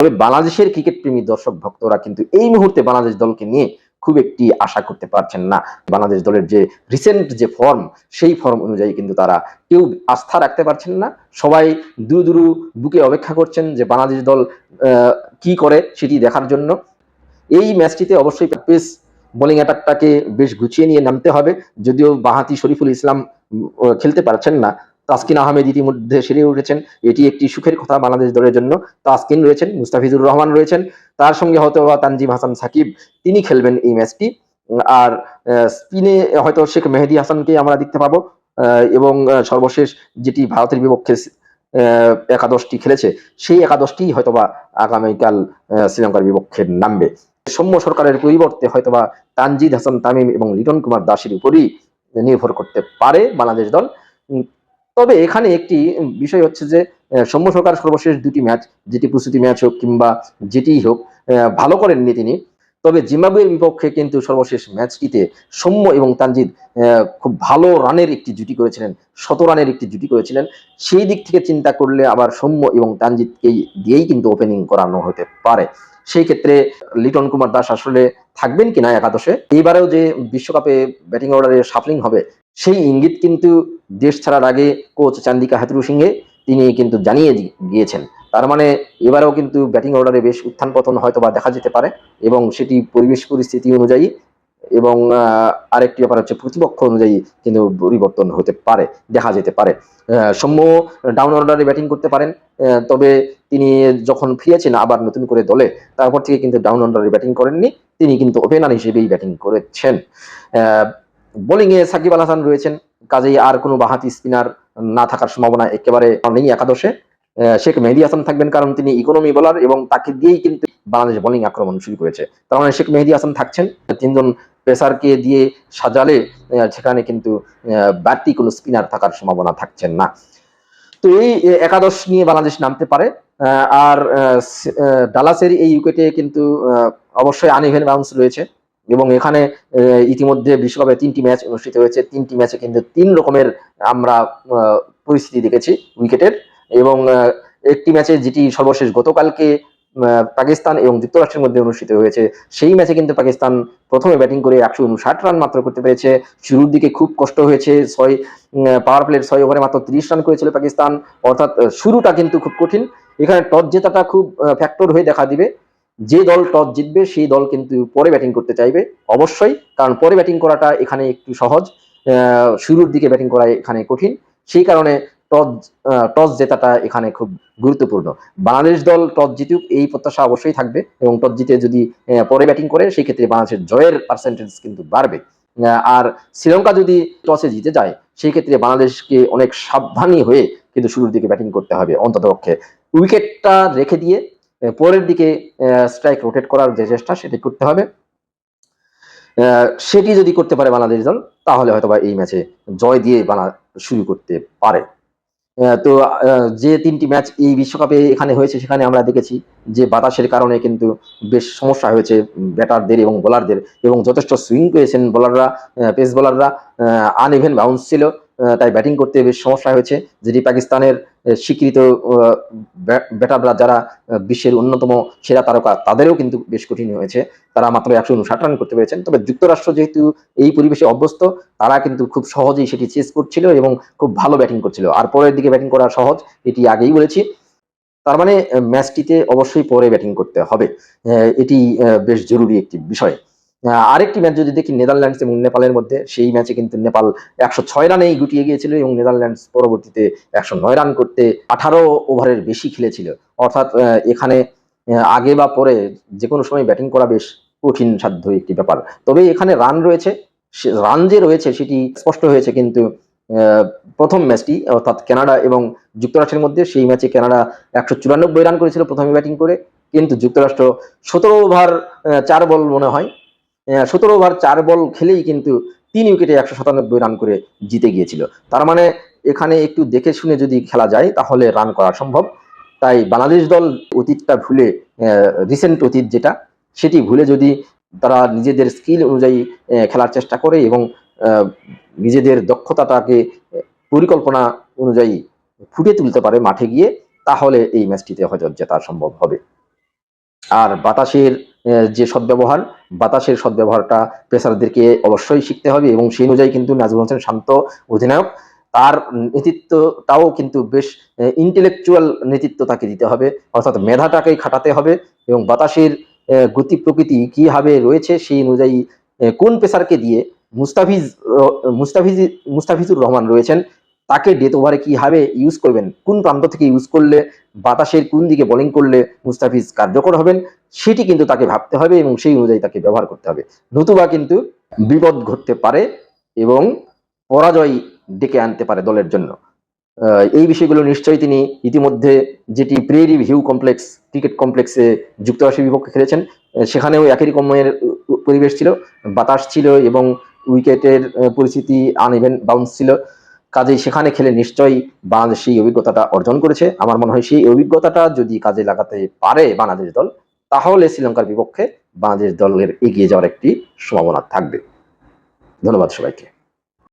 তবে বাংলাদেশের ক্রিকেট প্রেমী দর্শক ভক্তরা কিন্তু এই মুহূর্তে বাংলাদেশ দলকে নিয়ে খুব একটি আশা করতে পারছেন না। বাংলাদেশ দলের যে রিসেন্ট যে ফর্ম সেই ফর্ম অনুযায়ী কিন্তু তারা কেউ আস্থা রাখতে পারছেন না। সবাই দুরু দুরু বুকে অপেক্ষা করছেন যে বাংলাদেশ দল কি করে সেটি দেখার জন্য। এই ম্যাচটিতে অবশ্যই পেস বোলিং অ্যাটাকটাকে বেশ গুছিয়ে নিয়ে নামতে হবে। যদিও বাহাতি শরীফুল ইসলাম খেলতে পারছেন না। তাসকিন আহমেদ ইতিমধ্যে সেরে উঠেছেন। এটি একটি সুখের কথা বাংলাদেশ দলের জন্য। তাসকিন রয়েছেন, মুস্তাফিজুর রহমান রয়েছেন, তার সঙ্গে হয়তো তানজিম হাসান সাকিব, তিনি খেলবেন এই ম্যাচটি। আর স্পিনে হয়তো শেখ মেহেদি হাসানকে আমরা দেখতে পাবো। এবং সর্বশেষ যেটি ভারতের বিপক্ষে একাদশটি খেলেছে, সেই একাদশটি হয়তোবা আগামীকাল শ্রীলঙ্কার বিপক্ষে নামবে। সৌম্য সরকারের পরিবর্তে হয়তোবা তানজিদ হাসান তামিম এবং লিটন কুমার দাসের উপরই নির্ভর করতে পারে বাংলাদেশ দল। তবে এখানে একটি বিষয় হচ্ছে যে সৌম্য সরকার সর্বশেষ দুটি ম্যাচ, যেটি প্রস্তুতি ম্যাচ হোক কিংবা যেটিই হোক ভালো করেননি তিনি। তবে জিম্বাবুয়ের বিপক্ষে কিন্তু সর্বশেষ ম্যাচটিতে সৌম্য এবং তানজিদ খুব ভালো রানের একটি জুটি করেছিলেন, শত রানের একটি জুটি করেছিলেন। সেই দিক থেকে চিন্তা করলে আবার সৌম্য এবং তানজিদকেই দিয়েই কিন্তু ওপেনিং করানো হতে পারে। সেই ক্ষেত্রে লিটন কুমার দাস আসলে থাকবেন কিনা একাদশে? এইবারেও যে বিশ্বকাপে ব্যাটিং অর্ডারে সাফলিং হবে সেই ইঙ্গিত কিন্তু দেশ ছাড়ার আগে কোচ চান্দিকা হাতুরু সিংহে তিনি কিন্তু জানিয়ে গিয়েছেন তার মানে এবারেও কিন্তু ব্যাটিং অর্ডারে বেশ উত্থান পতন হয়তো বা দেখা যেতে পারে এবং সেটি পরিবেশ পরিস্থিতি অনুযায়ী এবং আরেকটি ব্যাপার হচ্ছে প্রতিপক্ষ অনুযায়ী কিন্তু পরিবর্তন হতে পারে, দেখা যেতে পারে। সৌম্য ডাউন অর্ডারে ব্যাটিং করতে পারেন তবে তিনি যখন ফিরেছেন আবার নতুন করে দলে, তারপর থেকে কিন্তু ডাউন অর্ডারে ব্যাটিং করেননি, তিনি কিন্তু ওপেনার হিসেবেই ব্যাটিং করেছেন। বোলিংয়ে সাকিব আল হাসান রয়েছেন, কাজেই আর কোনো বাহাতি স্পিনার না থাকার সম্ভাবনা একেবারে নেই একাদশে। শেখ মেহেদি হাসান থাকবেন কারণ তিনি ইকোনমি বোলার এবং তাকে দিয়েই কিন্তু বাংলাদেশ বোলিং আক্রমণ শুরু করেছে। তার মানে শেখ মেহেদি হাসান থাকছেন, তিনজন পেসারকে দিয়ে সাজালে সেখানে কিন্তু বাড়তি কোনো স্পিনার থাকার সম্ভাবনা থাকছেন না। তো এই একাদশ নিয়ে বাংলাদেশ নামতে পারে আর ডালাসের এই উইকেটে কিন্তু অবশ্যই আনইভেন বাউন্স রয়েছে। এবং এখানে ইতিমধ্যে বিশ্বকাপে তিনটি ম্যাচ অনুষ্ঠিত হয়েছে। তিনটি ম্যাচে কিন্তু তিন রকমের আমরা পরিস্থিতি দেখেছি উইকেটের এবং একটি ম্যাচে যেটি সর্বশেষ গতকালকে পাকিস্তান এবং যুক্তরাষ্ট্রের মধ্যে অনুষ্ঠিত হয়েছে, সেই ম্যাচে কিন্তু পাকিস্তান প্রথমে ব্যাটিং করে একশো উনষাট রান মাত্র করতে পেরেছে। শুরুর দিকে খুব কষ্ট হয়েছে, ছয় পাওয়ার প্লের ছয় ওভারে মাত্র তিরিশ রান করেছিল পাকিস্তান, অর্থাৎ, শুরুটা কিন্তু খুব কঠিন। এখানে টস জেতাটা খুব ফ্যাক্টর হয়ে দেখা দিবে। যে দল টস জিতবে, সেই দল কিন্তু পরে ব্যাটিং করতে চাইবে, অবশ্যই। কারণ পরে ব্যাটিং করাটা এখানে একটু সহজ। শুরুর দিকে ব্যাটিং করা এখানে কঠিন। সেই কারণে টস টস জেতাটা এখানে খুব গুরুত্বপূর্ণ। বাংলাদেশ দল টস জিতুক, এই প্রত্যাশা অবশ্যই থাকবে। এবং টস জিতে যদি পরে ব্যাটিং করে, সেই ক্ষেত্রে বাংলাদেশের জয়ের পার্সেন্টেজ কিন্তু বাড়বে। আর শ্রীলঙ্কা যদি টসে জিতে যায়, সেই ক্ষেত্রে বাংলাদেশকে অনেক সাবধানী হয়ে কিন্তু শুরুর দিকে ব্যাটিং করতে হবে অন্তত পক্ষে উইকেটটা রেখে দিয়ে পরের দিকে স্ট্রাইক রোটেট করার যে চেষ্টা সেটি করতে হবে। সেটি যদি করতে পারে বাংলাদেশ দল, তাহলে হয়তোবা এই ম্যাচে জয় দিয়ে বাংলা শুরু করতে পারে। তো যে তিনটি ম্যাচ এই বিশ্বকাপে এখানে হয়েছে, সেখানে আমরা দেখেছি যে বাতাসের কারণে কিন্তু বেশ সমস্যা হয়েছে ব্যাটারদের এবং বোলারদের এবং যথেষ্ট সুইং পেয়েছেন বোলাররা পেস বোলাররা আনইভেন বাউন্স ছিল। তাই ব্যাটিং করতে বেশ সমস্যা হয়েছে। যেটি পাকিস্তানের স্বীকৃত ব্যাটাররা যারা বিশ্বের অন্যতম সেরা তারকা, তাদেরও কিন্তু বেশ কঠিন হয়েছে। তারা মাত্র একশো উনষাট রান করতে পেরেছেন। তবে যুক্তরাষ্ট্র যেহেতু এই পরিবেশে অভ্যস্ত, তারা কিন্তু খুব সহজেই সেটি চেস করছিল এবং খুব ভালো ব্যাটিং করছিল। আর পরের দিকে ব্যাটিং করা সহজ, এটি আগেই বলেছি। তার মানে ম্যাচটিতে অবশ্যই পরে ব্যাটিং করতে হবে। এটি বেশ জরুরি একটি বিষয়। আরেকটি ম্যাচ যদি দেখি নেদারল্যান্ডস এবং নেপালের মধ্যে, সেই ম্যাচে কিন্তু নেপাল একশো ছয় রানেই গুটিয়ে গিয়েছিল এবং নেদারল্যান্ডস পরবর্তীতে একশো নয় রান করতে আঠারো ওভারের বেশি খেলেছিল। অর্থাৎ এখানে আগে বা পরে যে কোনো সময় ব্যাটিং করা বেশ কঠিন সাধ্য একটি ব্যাপার। তবে এখানে রান রয়েছে রান যে রয়েছে সেটি স্পষ্ট হয়েছে কিন্তু প্রথম ম্যাচটি অর্থাৎ কানাডা এবং যুক্তরাষ্ট্রের মধ্যে, সেই ম্যাচে কানাডা একশো চুরানব্বই রান করেছিল প্রথমে ব্যাটিং করে। কিন্তু যুক্তরাষ্ট্র সতেরো ওভার চার বল মনে হয় সতেরো ওভার চার বল খেলেই কিন্তু তিন উইকেটে একশো সাতানব্বই রান করে জিতে গিয়েছিল। তার মানে এখানে একটু দেখে শুনে যদি খেলা যায়, তাহলে রান করা সম্ভব। তাই বাংলাদেশ দল অতীতটা ভুলে রিসেন্ট অতীত যেটা, সেটি ভুলে যদি তারা নিজেদের স্কিল অনুযায়ী খেলার চেষ্টা করে এবং নিজেদের দক্ষতাটাকে পরিকল্পনা অনুযায়ী ফুটে তুলতে পারে মাঠে গিয়ে, তাহলে এই ম্যাচটিতে হয়তো জেতা সম্ভব হবে। আর বাতাসের যে সদ্ব্যবহার, বাতাসের সদ্ব্যবহারটা পেসারদেরকে অবশ্যই শিখতে হবে এবং সেই অনুযায়ী কিন্তু নাজমুল হোসেন শান্ত অধিনায়ক, তার নেতৃত্বটাও কিন্তু বেশ ইন্টেলেকচুয়াল নেতৃত্ব তাকে দিতে হবে, অর্থাৎ মেধাটাকে খাটাতে হবে এবং বাতাসের গতি প্রকৃতি কীভাবে রয়েছে সেই অনুযায়ী কোন পেসারকে দিয়ে মুস্তাফিজ মুস্তাফিজ, মুস্তাফিজুর রহমান রয়েছেন তাকে ডেথ ওভারে কীভাবে ইউজ করবেন? কোন প্রান্ত থেকে ইউজ করলে, বাতাসের কোন দিকে বোলিং করলে মুস্তাফিজ কার্যকর হবেন? সেটি কিন্তু তাকে ভাবতে হবে এবং সেই অনুযায়ী তাকে ব্যবহার করতে হবে। নতুবা কিন্তু বিপদ ঘটতে পারে এবং পরাজয় ডেকে আনতে পারে দলের জন্য। এই বিষয়গুলো নিশ্চয়ই তিনি ইতিমধ্যে যেটি প্রেরি ভিউ কমপ্লেক্স ক্রিকেট কমপ্লেক্সে যুক্তরাষ্ট্রের বিপক্ষে খেলেছেন সেখানেও একই রকমের পরিবেশ ছিল। বাতাস ছিল এবং উইকেটের পরিস্থিতি আনইভেন বাউন্স ছিল। কাজেই সেখানে খেলে নিশ্চয়ই বাংলাদেশ সেই অভিজ্ঞতাটা অর্জন করেছে। আমার মনে হয় সেই অভিজ্ঞতাটা যদি কাজে লাগাতে পারে বাংলাদেশ দল, তাহলে শ্রীলঙ্কার বিপক্ষে বাংলাদেশ দলের এগিয়ে যাওয়ার একটি সম্ভাবনা থাকবে। ধন্যবাদ সবাইকে।